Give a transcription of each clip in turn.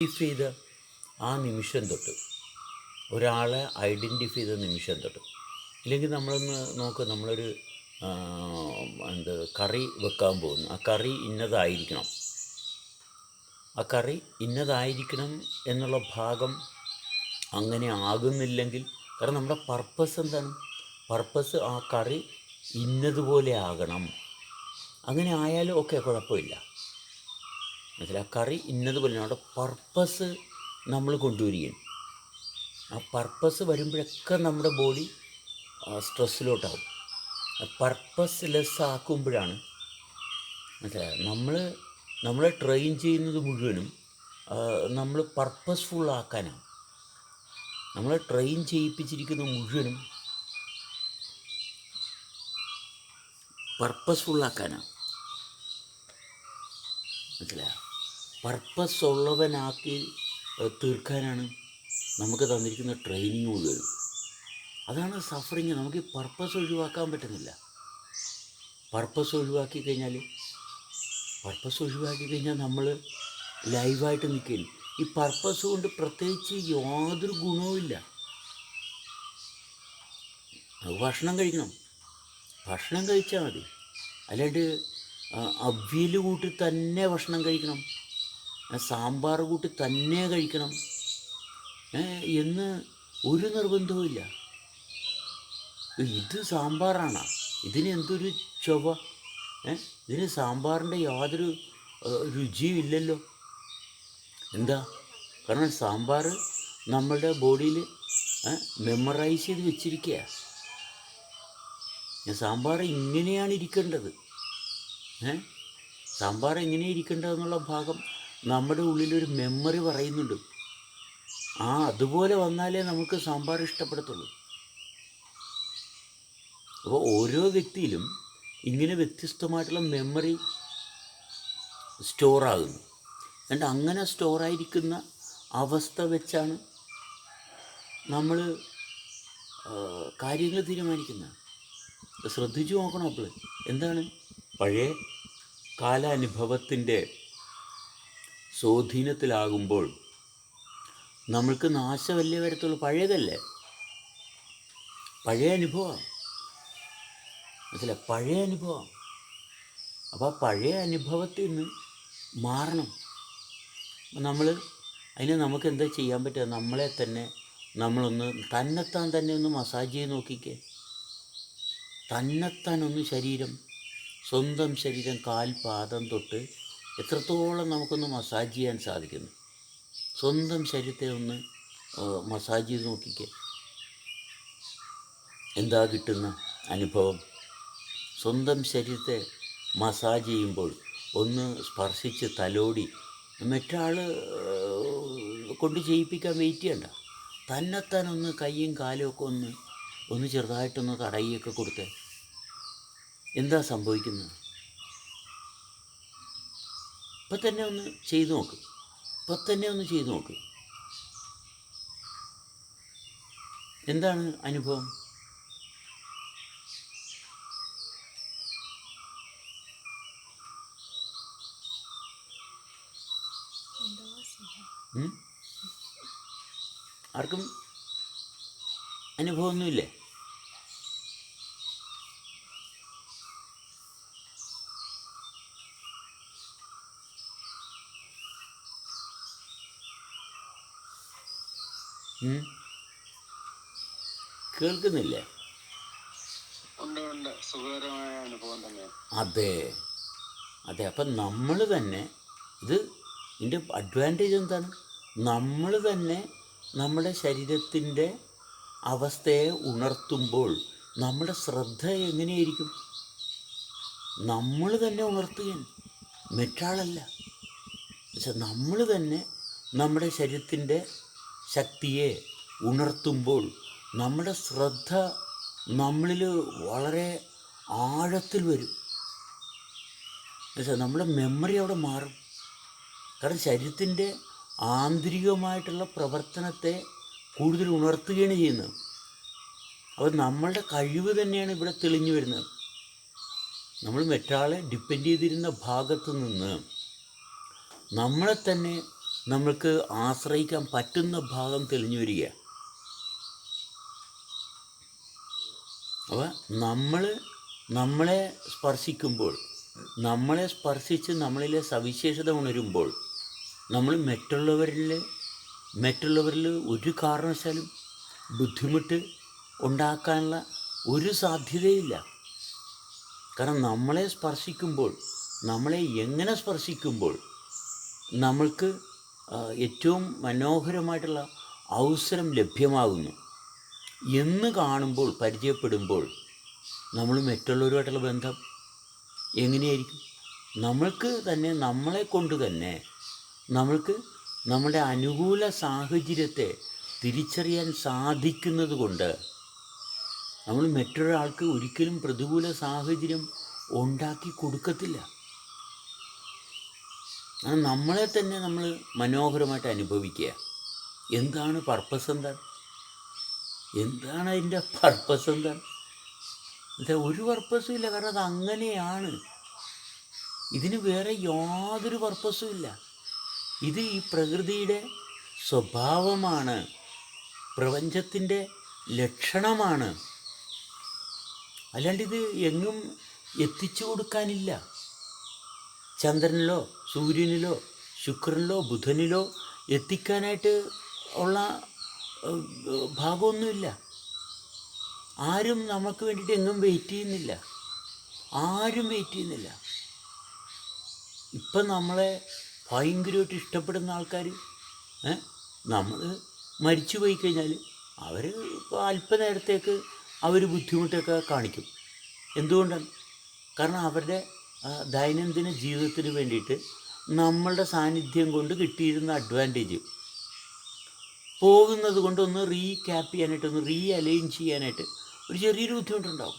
Identify ചെയ്ത ആ നിമിഷം തൊട്ട് ഒരാളെ ഐഡന്റിഫൈ ചെയ്ത നിമിഷം തൊട്ട് ഇല്ലെങ്കിൽ നമ്മളൊന്ന് നോക്ക് നമ്മളൊരു എന്ത് കറി വെക്കാൻ പോകുന്നു. ആ കറി ഇന്നതായിരിക്കണം. ആ കറി ഇന്നതായിരിക്കണം എന്നുള്ള ഭാഗം അങ്ങനെ ആകുന്നില്ലെങ്കിൽ കാരണം നമ്മുടെ പർപ്പസ് എന്താണ്? പർപ്പസ് ആ കറി ഇന്നതുപോലെ ആകണം. അങ്ങനെ ആയാലും ഒക്കെ കുഴപ്പമില്ല. മനസ്സിലായി ആ കറി ഇന്നതുപോലെ നമ്മുടെ പർപ്പസ് നമ്മൾ കൊണ്ടുവരികയാണ്. ആ പർപ്പസ് വരുമ്പോഴൊക്കെ നമ്മുടെ ബോഡി സ്ട്രെസ്സിലോട്ടാവും പർപ്പസ് ലെസ് ആക്കുമ്പോഴാണ് മനസ്സിലായ നമ്മൾ നമ്മളെ ട്രെയിൻ ചെയ്യുന്നത് മുഴുവനും നമ്മൾ പർപ്പസ്ഫുൾ ആക്കാനാണ്. നമ്മളെ ട്രെയിൻ ചെയ്യിപ്പിച്ചിരിക്കുന്ന മുഴുവനും പർപ്പസ്ഫുൾ ആക്കാനാണ്. മനസ്സിലായോ? പർപ്പസ് ഉള്ളവനാക്കി തീർക്കാനാണ് നമുക്ക് തന്നിരിക്കുന്ന ട്രെയിനിങ് മുഴുവനും അതാണ് സഫറിങ് നമുക്ക് പർപ്പസ് ഒഴിവാക്കാൻ പറ്റുന്നില്ല. പർപ്പസ് ഒഴിവാക്കി കഴിഞ്ഞാൽ പർപ്പസ് ഒഴിവാക്കി കഴിഞ്ഞാൽ നമ്മൾ ലൈവായിട്ട് നിൽക്കുകയും ഈ പർപ്പസ് കൊണ്ട് പ്രത്യേകിച്ച് യാതൊരു ഗുണവുമില്ല ഭക്ഷണം കഴിക്കണം. ഭക്ഷണം കഴിച്ചാൽ മതി. അല്ലാണ്ട് അവിയൽ കൂട്ടി തന്നെ ഭക്ഷണം കഴിക്കണം. സാമ്പാർ കൂട്ടി തന്നെ കഴിക്കണം. എന്ന് ഒരു നിർബന്ധവുമില്ല ഇത് സാമ്പാറാണ്. ഇതിന് എന്തൊരു ചൊവ്വ ഏ ഇതിന് സാമ്പാറിന്റെ യാതൊരു രുചിയും ഇല്ലല്ലോ. എന്താ? കാരണം സാമ്പാർ നമ്മളുടെ ബോഡിയിൽ മെമ്മറൈസ് ചെയ്ത് വെച്ചിരിക്കുക സാമ്പാർ ഇങ്ങനെയാണ് ഇരിക്കേണ്ടത്. സാമ്പാർ എങ്ങനെ ഇരിക്കേണ്ടതെന്നുള്ള ഭാഗം നമ്മുടെ ഉള്ളിലൊരു മെമ്മറി പറയുന്നുണ്ട്. ആ അതുപോലെ വന്നാലേ നമുക്ക് സാമ്പാർ ഇഷ്ടപ്പെടത്തുള്ളൂ. അപ്പോൾ ഓരോ വ്യക്തിയിലും ഇങ്ങനെ വ്യത്യസ്തമായിട്ടുള്ള മെമ്മറി സ്റ്റോറാകുന്നു എന്നിട്ട് അങ്ങനെ സ്റ്റോറായിരിക്കുന്ന അവസ്ഥ വെച്ചാണ് നമ്മൾ കാര്യങ്ങൾ തീരുമാനിക്കുന്നത്. ശ്രദ്ധിച്ചു നോക്കണം അപ്പോൾ എന്താണ്? പഴയ കാലാനുഭവത്തിന്റെ സ്വാധീനത്തിലാകുമ്പോൾ നമ്മൾക്ക് നാശമല്ലേ വരത്തുള്ളൂ? പഴയതല്ലേ? പഴയ അനുഭവം. അതല്ല പഴയ അനുഭവം. അപ്പോൾ ആ പഴയ അനുഭവത്തിൽ നിന്ന് മാറണം. നമ്മൾ അതിന് നമുക്ക് എന്താ ചെയ്യാൻ പറ്റുക? നമ്മളെ തന്നെ നമ്മളൊന്ന് തന്നെത്താൻ തന്നെ ഒന്ന് മസാജ് ചെയ്ത് നോക്കിക്കേ. തന്നെത്താൻ ഒന്ന് ശരീരം സ്വന്തം ശരീരം കാൽ പാദം തൊട്ട് എത്രത്തോളം നമുക്കൊന്ന് മസാജ് ചെയ്യാൻ സാധിക്കുന്നു? സ്വന്തം ശരീരത്തെ ഒന്ന് മസാജ് ചെയ്ത് നോക്കിക്കേ. എന്താ കിട്ടുന്ന അനുഭവം? സ്വന്തം ശരീരത്തെ മസാജ് ചെയ്യുമ്പോൾ ഒന്ന് സ്പർശിച്ച് തലോടി മറ്റാൾ കൊണ്ട് ചെയ്യിപ്പിക്കാൻ വെയിറ്റ് ചെയ്യണ്ട. തന്നെത്താൻ ഒന്ന് കൈയും കാലും ഒക്കെ ഒന്ന് ഒന്ന് ചെറുതായിട്ടൊന്ന് തടയുകയൊക്കെ കൊടുത്ത്. എന്താ സംഭവിക്കുന്നത്? ഇപ്പം തന്നെ ഒന്ന് ചെയ്തു നോക്ക്. ഇപ്പം തന്നെ ഒന്ന് ചെയ്തു നോക്ക്. എന്താണ് അനുഭവം? ആർക്കും അനുഭവമൊന്നുമില്ലേ? കേൾക്കുന്നില്ലേ? അതെ. അതെ അപ്പം നമ്മൾ തന്നെ ഇത് ഇതിന്റെ അഡ്വാന്റേജ് എന്താണ്? നമ്മൾ തന്നെ നമ്മുടെ ശരീരത്തിന്റെ അവസ്ഥയെ ഉണർത്തുമ്പോൾ നമ്മുടെ ശ്രദ്ധ എങ്ങനെയായിരിക്കും? നമ്മൾ തന്നെ ഉണർത്തുകയാണ്. മറ്റാളല്ല പക്ഷെ നമ്മൾ തന്നെ നമ്മുടെ ശരീരത്തിന്റെ ശക്തിയെ ഉണർത്തുമ്പോൾ നമ്മുടെ ശ്രദ്ധ നമ്മളിൽ വളരെ ആഴത്തിൽ വരും. എന്നുവെച്ചാൽ നമ്മുടെ മെമ്മറി അവിടെ മാറും. കാരണം ശരീരത്തിന്റെ ആന്തരികമായിട്ടുള്ള പ്രവർത്തനത്തെ കൂടുതൽ ഉണർത്തുകയാണ് ചെയ്യുന്നത്. അപ്പോൾ നമ്മളുടെ കഴിവ് തന്നെയാണ് ഇവിടെ തെളിഞ്ഞു വരുന്നത്. നമ്മൾ മറ്റാളെ ഡിപ്പെൻഡ് ചെയ്തിരുന്ന ഭാഗത്ത് നിന്ന് നമ്മളെ തന്നെ നമ്മൾക്ക് ആശ്രയിക്കാൻ പറ്റുന്ന ഭാഗം തെളിഞ്ഞു വരിക അപ്പോൾ നമ്മൾ നമ്മളെ സ്പർശിക്കുമ്പോൾ നമ്മളെ സ്പർശിച്ച് നമ്മളിലെ സവിശേഷത ഉണരുമ്പോൾ നമ്മൾ മറ്റുള്ളവരിൽ മറ്റുള്ളവരിൽ ഒരു കാരണവശാലും ബുദ്ധിമുട്ട് ഉണ്ടാക്കാനുള്ള ഒരു സാധ്യതയില്ല. കാരണം നമ്മളെ സ്പർശിക്കുമ്പോൾ നമ്മളെ എങ്ങനെ സ്പർശിക്കുമ്പോൾ നമ്മൾക്ക് ഏറ്റവും മനോഹരമായിട്ടുള്ള അവസരം ലഭ്യമാകുന്നു. എന്ന് കാണുമ്പോൾ പരിചയപ്പെടുമ്പോൾ നമ്മൾ മറ്റുള്ളവരുമായിട്ടുള്ള ബന്ധം എങ്ങനെയായിരിക്കും? നമ്മൾക്ക് തന്നെ നമ്മളെ കൊണ്ട് തന്നെ നമ്മൾക്ക് നമ്മുടെ അനുകൂല സാഹചര്യത്തെ തിരിച്ചറിയാൻ സാധിക്കുന്നത് കൊണ്ട് നമ്മൾ മറ്റൊരാൾക്ക് ഒരിക്കലും പ്രതികൂല സാഹചര്യം ഉണ്ടാക്കി കൊടുക്കത്തില്ല. കാരണം നമ്മളെ തന്നെ നമ്മൾ മനോഹരമായിട്ട് അനുഭവിക്കുക. എന്താണ് പർപ്പസ് എന്താണ്? എന്താണ് അതിന്റെ പർപ്പസ് എന്താണ്? ഇത് ഒരു പർപ്പസും ഇല്ല കാരണം അത് അങ്ങനെയാണ്. ഇതിന് വേറെ യാതൊരു പർപ്പസും ഇല്ല. ഇത് ഈ പ്രകൃതിയുടെ സ്വഭാവമാണ്. പ്രപഞ്ചത്തിന്റെ ലക്ഷണമാണ്. അല്ലാണ്ട് ഇത് എങ്ങും എത്തിച്ചു കൊടുക്കാനില്ല. ചന്ദ്രനിലോ സൂര്യനിലോ ശുക്രനിലോ ബുധനിലോ എത്തിക്കാനായിട്ട് ഉള്ള ഭാഗമൊന്നുമില്ല. ആരും നമുക്ക് വേണ്ടിയിട്ട് എങ്ങും വെയിറ്റ് ചെയ്യുന്നില്ല. ആരും വെയിറ്റ് ചെയ്യുന്നില്ല. ഇപ്പം നമ്മളെ ഭയങ്കരമായിട്ട് ഇഷ്ടപ്പെടുന്ന ആൾക്കാർ നമ്മൾ മരിച്ചു പോയി കഴിഞ്ഞാൽ അവർ അല്പനേരത്തേക്ക് അവർ ബുദ്ധിമുട്ടൊക്കെ കാണിക്കും. എന്തുകൊണ്ടാണ്? കാരണം അവരുടെ ദൈനംദിന ജീവിതത്തിന് വേണ്ടിയിട്ട് നമ്മളുടെ സാന്നിധ്യം കൊണ്ട് കിട്ടിയിരുന്ന അഡ്വാന്റേജ് പോകുന്നത് കൊണ്ട് ഒന്ന് റീക്യാപ്പ് ചെയ്യാനായിട്ട് ഒന്ന് റീ അലൈൻ ചെയ്യാനായിട്ട് ഒരു ചെറിയൊരു ബുദ്ധിമുട്ടുണ്ടാവും.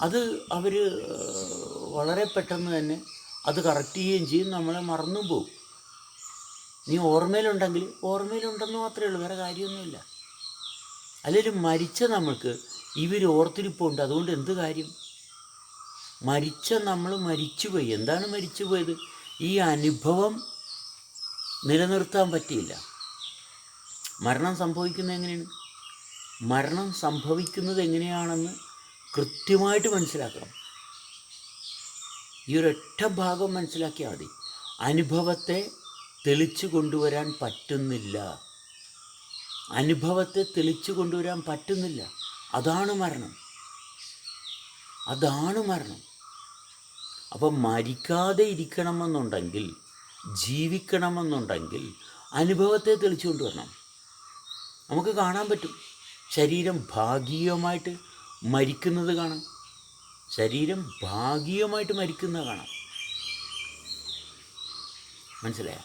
അത് അവർ വളരെ പെട്ടെന്ന് തന്നെ അത് കറക്റ്റ് ചെയ്യുകയും ചെയ്യും നമ്മളെ മറന്നും പോകും നീ ഓർമ്മയിലുണ്ടെങ്കിൽ ഓർമ്മയിലുണ്ടെന്ന് മാത്രമേ ഉള്ളൂ വേറെ കാര്യമൊന്നുമില്ല. അല്ലെങ്കിൽ മരിച്ച നമ്മൾക്ക് ഇവർ ഓർത്തിരിപ്പുണ്ട് അതുകൊണ്ട് എന്ത് കാര്യം? മരിച്ച നമ്മൾ മരിച്ചുപോയി. എന്താണ് മരിച്ചുപോയത്? ഈ അനുഭവം നിലനിർത്താൻ പറ്റിയില്ല. മരണം സംഭവിക്കുന്നത് എങ്ങനെയാണ്? മരണം സംഭവിക്കുന്നത് എങ്ങനെയാണെന്ന് കൃത്യമായിട്ട് മനസ്സിലാക്കണം. ഈ ഒരൊറ്റ ഭാഗം മനസ്സിലാക്കിയാൽ മതി. അനുഭവത്തെ തെളിച്ചു കൊണ്ടുവരാൻ പറ്റുന്നില്ല. അനുഭവത്തെ തെളിച്ചു കൊണ്ടുവരാൻ പറ്റുന്നില്ല. അതാണ് മരണം. അതാണ് മരണം. അപ്പം മരിക്കാതെ ഇരിക്കണമെന്നുണ്ടെങ്കിൽ ജീവിക്കണമെന്നുണ്ടെങ്കിൽ അനുഭവത്തെ തെളിച്ചുകൊണ്ട് വരണം. നമുക്ക് കാണാൻ പറ്റും. ശരീരം ഭാഗികമായിട്ട് മരിക്കുന്നത് കാണാം. ശരീരം ഭാഗികമായിട്ട് മരിക്കുന്നത് കാണാം. മനസ്സിലായ?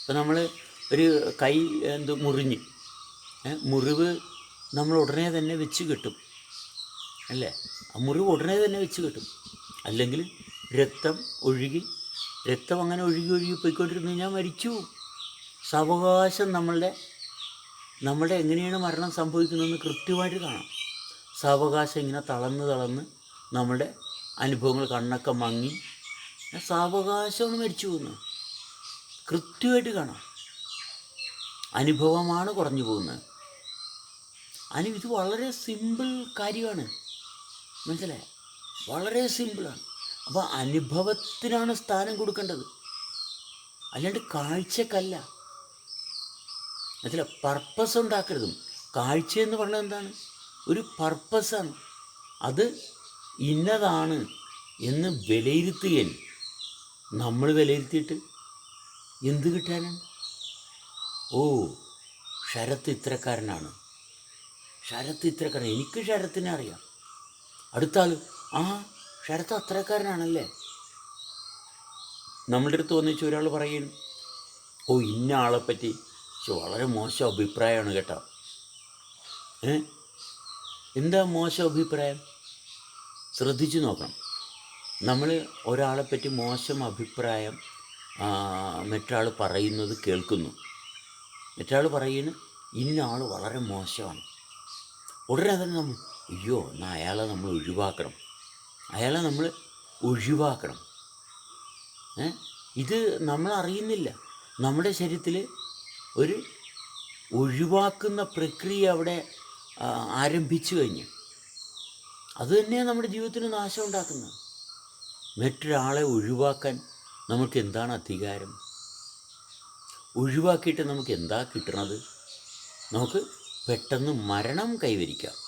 ഇപ്പം നമ്മൾ ഒരു കൈ എന്ത് മുറിഞ്ഞ് മുറിവ് നമ്മൾ ഉടനെ തന്നെ വെച്ച് കെട്ടും. അല്ലേ? ആ മുറിവ് ഉടനെ തന്നെ വെച്ച് കിട്ടും. അല്ലെങ്കിൽ രക്തം ഒഴുകി രക്തം അങ്ങനെ ഒഴുകി ഒഴുകി പോയിക്കൊണ്ടിരുന്നു കഴിഞ്ഞാൽ മരിച്ചു. സാവകാശം നമ്മളുടെ നമ്മുടെ എങ്ങനെയാണ് മരണം സംഭവിക്കുന്നതെന്ന് കൃത്യമായിട്ട് കാണാം. സാവകാശം ഇങ്ങനെ തളർന്ന് തളർന്ന് നമ്മുടെ അനുഭവങ്ങൾ കണ്ണൊക്കെ മങ്ങി സാവകാശമാണ് മരിച്ചു പോകുന്നത് കൃത്യമായിട്ട് കാണാം. അനുഭവമാണ് കുറഞ്ഞു പോകുന്നത്. അനു ഇത് വളരെ സിമ്പിൾ കാര്യമാണ്. മനസ്സിലായോ? വളരെ സിമ്പിളാണ്. അപ്പോൾ അനുഭവത്തിനാണ് സ്ഥാനം കൊടുക്കേണ്ടത്. അല്ലാണ്ട് കാഴ്ചക്കല്ല. മനസ്സിലെ പർപ്പസ് ഉണ്ടാക്കരുതും. കാഴ്ച എന്ന് പറഞ്ഞത് എന്താണ്? ഒരു പർപ്പസാണ് അത് ഇന്നതാണ് എന്ന് വിലയിരുത്തുകയും നമ്മൾ വിലയിരുത്തിയിട്ട് എന്ത് കിട്ടാനാണ്? ഓ ശരത്ത് ഇത്രക്കാരനാണ് ശരത്ത് ഇത്രക്കാരൻ എനിക്ക് ശരത്തിനെ അറിയാം. അടുത്ത ആൾ ആ ശരത്ത് അത്രക്കാരനാണല്ലേ? നമ്മളുടെ അടുത്ത് വന്നിച്ച് ഒരാൾ പറയും ഓ ഇന്ന ആളെപ്പറ്റി പറ്റി വളരെ മോശം അഭിപ്രായമാണ് കേട്ടോ. ഏ? എന്താ മോശം അഭിപ്രായം? ശ്രദ്ധിച്ചു നോക്കണം. നമ്മൾ ഒരാളെപ്പറ്റി മോശം അഭിപ്രായം മറ്റാൾ പറയുന്നത് കേൾക്കുന്നു. മറ്റാൾ പറയുന്നു ഇന്ന ആൾ വളരെ മോശമാണ്. ഉടനെ തന്നെ നമ്മൾ അയ്യോ എന്നാൽ അയാളെ നമ്മൾ ഒഴിവാക്കണം. അയാളെ നമ്മൾ ഒഴിവാക്കണം. ഇത് നമ്മൾ അറിയുന്നില്ല. നമ്മുടെ ശരീരത്തിൽ ഒരു ഒഴിവാക്കുന്ന പ്രക്രിയ അവിടെ ആരംഭിച്ചു കഴിഞ്ഞു. അത് തന്നെയാണ് നമ്മുടെ ജീവിതത്തിന് നാശം ഉണ്ടാക്കുന്നത്. മറ്റൊരാളെ ഒഴിവാക്കാൻ നമുക്ക് എന്താണ് അധികാരം? ഒഴിവാക്കിയിട്ട് നമുക്ക് എന്താ കിട്ടണത്? നമുക്ക് പെട്ടെന്ന് മരണം കൈവരിക്കാം.